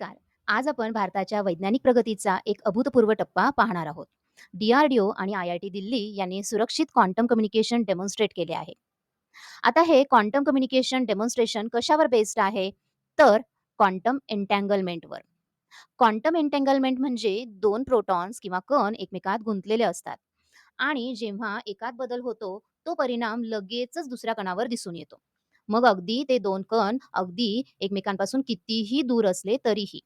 नमस्कार. आज आपण भारताच्या वैज्ञानिक प्रगतीचा एक अभूतपूर्व टप्पा पाहणार आहोत. डी आरडीओ आणि आय-आय-टी दिल्ली यांनी सुरक्षित क्वांटम कम्युनिकेशन डेमॉन्स्ट्रेट केले आहे. आता हे क्वांटम कम्युनिकेशन डेमॉन्स्ट्रेशन कशावर बेस्ड आहे? तर क्वांटम एन्टँगलमेंटवर. क्वांटम एन्टँगलमेंट म्हणजे दोन प्रोटॉन्स किंवा कण एकमेकात गुंतलेले असतात आणि जेव्हा एकात बदल होतो, तो परिणाम लगेचच दुसऱ्या कणावर दिसून येतो. मग अगदी ते दोन कण अगदी एकमेकांपासून कितीही दूर असले तरीही.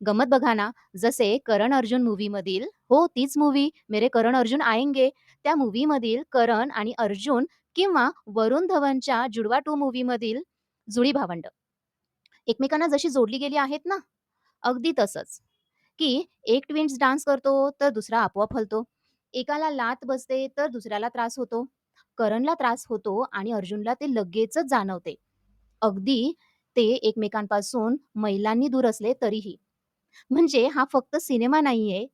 गंमत बघा ना, जसे करण अर्जुन मूव्हीमधील हो, तीच मूवी मेरे करण अर्जुन आएंगे त्या मूव्हीमधील करण आणि अर्जुन किंवा वरुण धवनच्या जुडवा 2 मूव्हीमधील जुळी भावंड एकमेकांना जशी जोडली गेली आहेत ना, अगदी तसंच, की एक ट्विन्स डान्स करतो, तर दुसरा आपोआप हलतो. एकाला लात बसते, तर दुसऱ्याला त्रास होतो. करणला त्रास होतो आणि अर्जुनला ते लगेचच जाणवते. अगदी ते एकमेकांपासून मैलांनी दूर असले तरीही. म्हणजे हा फक्त सिनेमा नाहीये,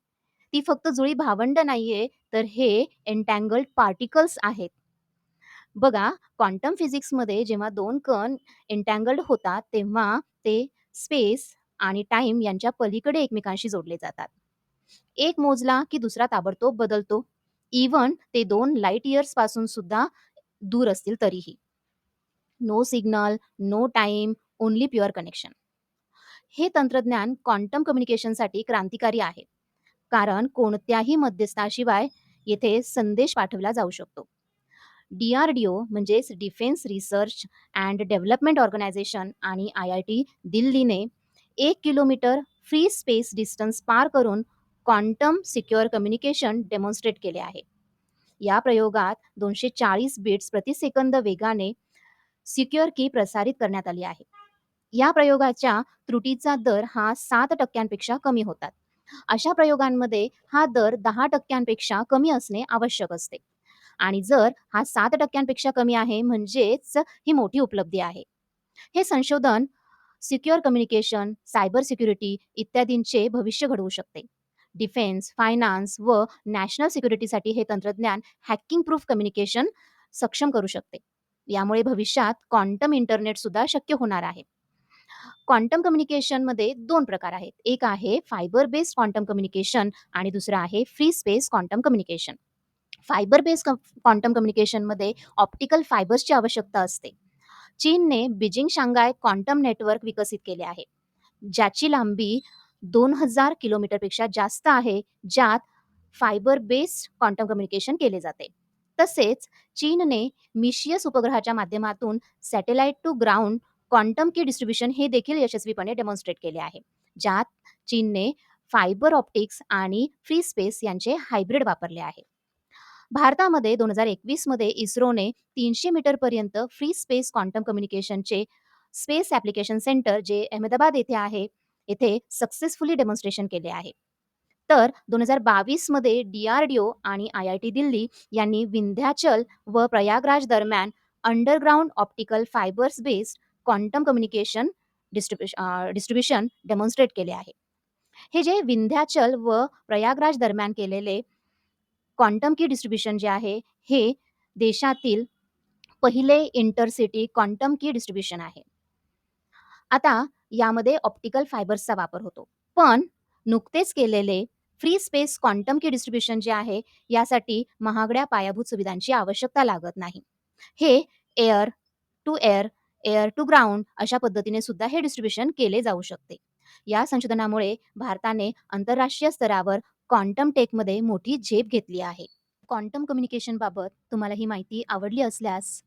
ती फक्त जुळी भावंड नाहीये, तर हे एन्टँगल्ड पार्टिकल्स आहेत. बघा, क्वांटम फिजिक्समध्ये जेव्हा दोन कण एन्टँगल्ड होतात, तेव्हा ते स्पेस आणि टाइम यांच्या पलीकडे एकमेकांशी जोडले जातात. एक मोजला की दुसरा ताबडतोब बदलतो. इव्हन ते दोन लाइट इयर्सपासून सुद्धा दूर असतील तरीही. No signal, no time, only pure connection. हे तंत्रज्ञान क्वांटम कम्युनिकेशनसाठी क्रांतिकारी आहे. कारण कोणत्याही मध्यस्थाशिवाय येथे संदेश पाठवला जाऊ शकतो. डी-आर-डी-ओ म्हणजेच defence research and development organisation आणि आय-आय-टी दिल्लीने एक किलोमीटर फ्री स्पेस डिस्टन्स पार करून क्वांटम सिक्युअर कम्युनिकेशन डेमॉन्स्ट्रेट केले आहे. या प्रयोगात 240 बिट्स प्रति सेकंद वेगाने सिक्युअर की प्रसारित करण्यात आली आहे. या प्रयोगाच्या त्रुटीचा दर हा सात टक्क्यांपेक्षा कमी होतात. अशा प्रयोगांमध्ये हा दर दहा टक्क्यांपेक्षा कमी असणे आवश्यक असते आणि जर हा सात टक्क्यांपेक्षा कमी आहे म्हणजेच ही मोठी उपलब्धी आहे. हे संशोधन सिक्युअर कम्युनिकेशन, सायबर सिक्युरिटी इत्यादींचे भविष्य घडवू शकते. डिफेन्स, फायनान्स व नॅशनल सिक्युरिटीसाठी हे तंत्रज्ञान हॅकिंग प्रूफ कम्युनिकेशन सक्षम करू शकते. यामुळे भविष्यात क्वांटम इंटरनेट सुद्धा शक्य होणार आहे. क्वांटम कम्युनिकेशनमध्ये दोन प्रकार आहेत. एक आहे फायबर बेस्ड क्वांटम कम्युनिकेशन आणि दुसरं आहे free space quantum communication. Fibre based quantum कम्युनिकेशनमध्ये optical फायबर्सची आवश्यकता असते. चीनने बीजिंग शांघाय क्वांटम नेटवर्क विकसित केले आहे. ज्याची लांबी दोन हजार किलोमीटरपेक्षा जास्त आहे, ज्यात फायबर बेस्ड क्वांटम कम्युनिकेशन केले जाते. तसेच चीनने मिशियस उपग्रहाच्या माध्यमातून satellite to ground quantum key distribution हे देखील यशस्वीपणे डेमॉन्स्ट्रेट केले आहे. ज्यात चीनने फायबर ऑप्टिक्स आणि फ्री स्पेस यांचे हायब्रिड वापरले आहे. भारतामध्ये 2021 मध्ये इस्रोने 300 मीटरपर्यंत फ्री स्पेस क्वांटम कम्युनिकेशनचे स्पेस ॲप्लिकेशन सेंटर जे अहमदाबाद येथे आहे, येथे सक्सेसफुली डेमॉन्स्ट्रेशन केले आहे. तर 2022 मध्ये डी-आर-डी-ओ आणि आय-आय-टी दिल्ली यांनी विंध्याचल व प्रयागराज दरम्यान underground optical fibres based quantum communication distribution distribution demonstrate केले आहे. हे जे विंध्याचल व प्रयागराज दरम्यान केलेले क्वांटम की डिस्ट्रीब्युशन जे आहे, हे देशातील पहिले इंटरसिटी क्वांटम की डिस्ट्रिब्युशन आहे. आता यामध्ये ऑप्टिकल फायबर्सचा वापर होतो. पण नुकतेच केलेले free space quantum key distribution जे आहे, यासाठी महागड्या पायाभूत सुविधांची आवश्यकता लागत नाही. हे air to air, air to ground अशा पद्धतीने सुद्धा हे डिस्ट्रीब्युशन केले जाऊ शकते. या संशोधनामुळे भारताने आंतरराष्ट्रीय स्तरावर क्वांटम टेकमध्ये मोठी झेप घेतली आहे. क्वांटम कम्युनिकेशनबाबत तुम्हाला ही माहिती आवडली असल्यास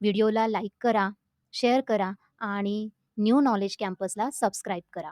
व्हिडिओला लाईक करा, शेअर करा आणि न्यू नॉलेज कॅम्पसला सबस्क्राईब करा.